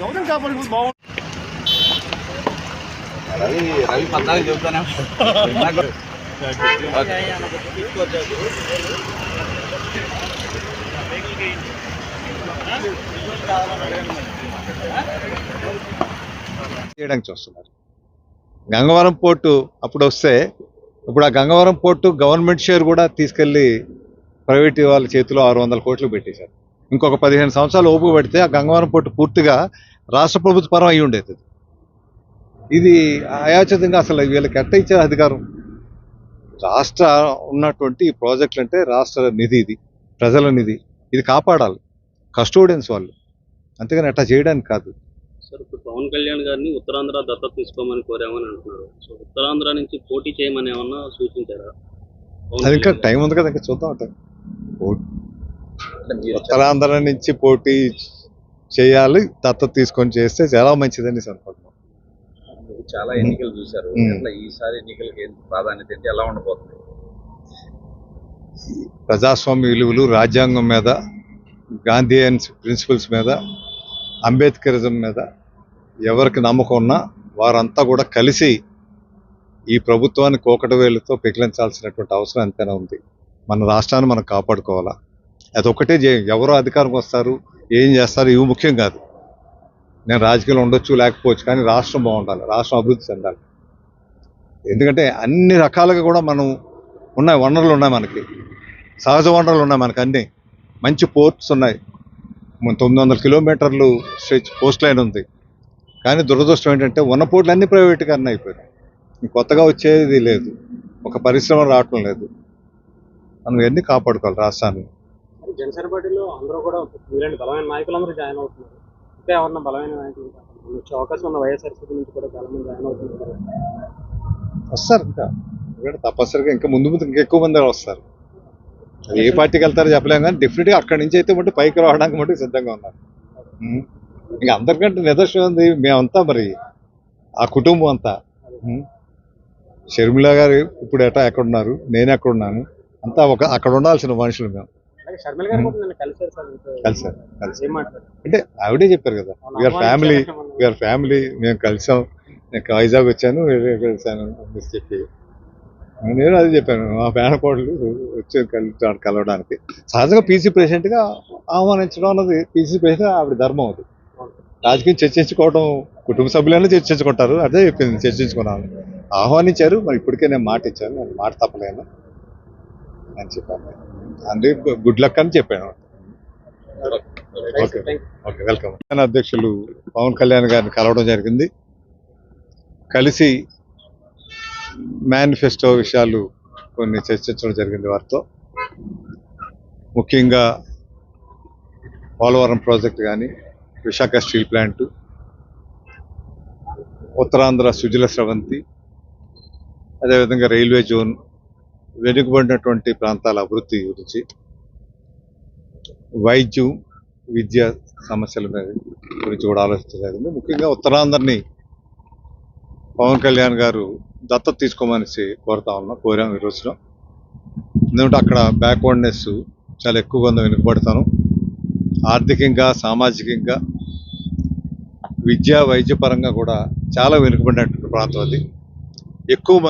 గౌరవం కాపాడుకుంటే బాగుంటుంది రవి రవి పద్నాలుగు చెబుతానే. చేయడానికి చూస్తున్నారు. గంగవరం పోర్టు అప్పుడు వస్తే ఇప్పుడు ఆ గంగవరం పోర్టు గవర్నమెంట్ షేర్ కూడా తీసుకెళ్ళి ప్రైవేట్ వాళ్ళ చేతిలో ఆరు వందల కోట్లు పెట్టేశారు. ఇంకొక పదిహేను సంవత్సరాలు ఓపు పెడితే ఆ గంగవరం పోర్టు పూర్తిగా రాష్ట్ర ప్రభుత్వ పరం అయి ఉండేది. ఇది అయాచితంగా అసలు వీళ్ళకి ఎట్ట ఇచ్చారు అధికారం? రాష్ట్ర ఉన్నటువంటి ప్రాజెక్టులు అంటే రాష్ట్ర నిధి ఇది ప్రజల నిధి. ఇది కాపాడాలి. కస్టోడియన్స్ వాళ్ళు. అంతేగాని అట్లా చేయడానికి కాదు. సార్ ఇప్పుడు పవన్ కళ్యాణ్ గారిని ఉత్తరాంధ్ర దత్తత తీసుకోమని కోరామని అంటున్నారు. సో ఉత్తరాంధ్ర నుంచి పోటీ చేయమని ఏమన్నా సూచించారా? అది ఇంకా? టైం ఉంది కదా ఇంకా చూద్దాం అంటే ఉత్తరాంధ్ర నుంచి పోటీ చేయాలి దత్తత తీసుకొని చేస్తే చాలా మంచిదని అనుకుంటున్నాం చాలా ఎన్నికలు చూశారు. ఈసారి ఎన్నికలకి ప్రాధాన్యత ఏంటి? ఎలా ఉండబోతుంది? ప్రజాస్వామ్య విలువలు రాజ్యాంగం మీద గాంధీయన్ ప్రిన్సిపల్స్ మీద అంబేద్కరిజం మీద ఎవరికి నమ్మకం ఉన్నా వారంతా కూడా కలిసి ఈ ప్రభుత్వాన్ని కోకట వేలుతో పెకిలించాల్సినటువంటి అవసరం ఎంతైనా ఉంది. మన రాష్ట్రాన్ని మనం కాపాడుకోవాలా? అదొక్కటే చే ఎవరో అధికారం వస్తారు ఏం చేస్తారు ఇవి ముఖ్యం కాదు. నేను రాజకీయాలు ఉండొచ్చు లేకపోవచ్చు కానీ రాష్ట్రం బాగుండాలి రాష్ట్రం అభివృద్ధి చెందాలి. ఎందుకంటే అన్ని రకాలుగా కూడా మనం ఉన్నాయి వనరులు ఉన్నాయి మనకి. సహజ వనరులు ఉన్నాయి మనకి అన్నీ. మంచి పోర్ట్స్ ఉన్నాయి. తొమ్మిది వందల కిలోమీటర్లు స్ట్రెచ్ కోస్ట్ లైన్ ఉంది. కానీ దురదృష్టం ఏంటంటే ఉన్న పోర్ట్లు అన్ని ప్రైవేటీకరణ అయిపోయాయి కొత్తగా వచ్చేది లేదు. ఒక పరిశ్రమ రావటం లేదు. మనం ఇవన్నీ కాపాడుకోవాలి రాష్ట్రాన్ని. జనసేన పార్టీలో అందరూ కూడా మీలాంటి బలమైన నాయకులందరూ జాయిన్ అవుతున్నారు. ఇంకా ఎవరన్నా బలమైన నాయకులు వచ్చే అవకాశం ఉన్న వైఎస్ఆర్సీపీ నుంచి కూడా చాలా మంది జాయిన్ అవుతున్నారు. వస్తారు ఇంకా. ఎందుకంటే తప్పనిసరిగా ఇంకా ముందు ముందు ఇంకా ఎక్కువ మంది వస్తారు. అది ఏ పార్టీకి వెళ్తారో చెప్పలేము కానీ డెఫినెట్గా అక్కడి నుంచి అయితే మటు పైకి రావడానికి మటు సిద్ధంగా ఉన్నారు. ఇంకా అందరికంటే నిదర్శనం ఉంది మేమంతా మరి ఆ కుటుంబం అంతా. షర్మిల గారు ఇప్పుడు ఎట్టా ఎక్కడున్నారు? నేను ఎక్కడున్నాను? అంతా ఒక అక్కడ ఉండాల్సిన మనుషులు మేము. కలిసారు కలిసి అంటే ఆవిడే చెప్పారు కదా వీఆర్ ఫ్యామిలీ వీఆర్ ఫ్యామిలీ మేము కలిసాం నేను వైజాగ్ వచ్చాను కలిసాను అని చెప్పి. నేను అది చెప్పాను మా మేనకోడలు వచ్చి కలవడానికి. సహజంగా పీసీ ప్రెసిడెంట్గా ఆహ్వానించడం అన్నది పీసీ ప్రెసిడెంట్ ఆవిడ ధర్మం అది. రాజకీయం చర్చించుకోవడం కుటుంబ సభ్యులైనా చర్చించుకుంటారు అదే చెప్పింది చర్చించుకున్నాను. ఆహ్వానించారు మరి ఇప్పటికే నేను మాట ఇచ్చాను నేను మాట తప్పలేను అని చెప్పాను. అంటే గుడ్ లక్ అని చెప్పాను. ఓకే ఓకే వెల్కమ్ అధ్యక్షులు పవన్ కళ్యాణ్ గారిని కలవడం జరిగింది. కలిసి మేనిఫెస్టో విషయాలు కొన్ని చర్చించడం జరిగింది వారితో. ముఖ్యంగా పోలవరం ప్రాజెక్ట్ కానీ విశాఖ స్టీల్ ప్లాంటు ఉత్తరాంధ్ర సుజల స్రవంతి అదేవిధంగా రైల్వే జోన్ వెనుకబడినటువంటి ప్రాంతాల అభివృద్ధి గురించి వైద్యం విద్య సమస్యల మీద గురించి కూడా ఆలోచించడం ముఖ్యంగా ఉత్తరాంధ్రని పవన్ కళ్యాణ్ గారు దత్తత తీసుకోమనేసి కోరుతా ఉన్నాం కోరాం ఈ రోజున. ఎందుకంటే అక్కడ బ్యాక్వర్డ్నెస్ చాలా ఎక్కువగా ఉందో వెనుకబడతాను. ఆర్థికంగా సామాజికంగా విద్య వైద్యపరంగా కూడా చాలా వెనుకబడినటువంటి ప్రాంతం అది. ఎక్కువ మంది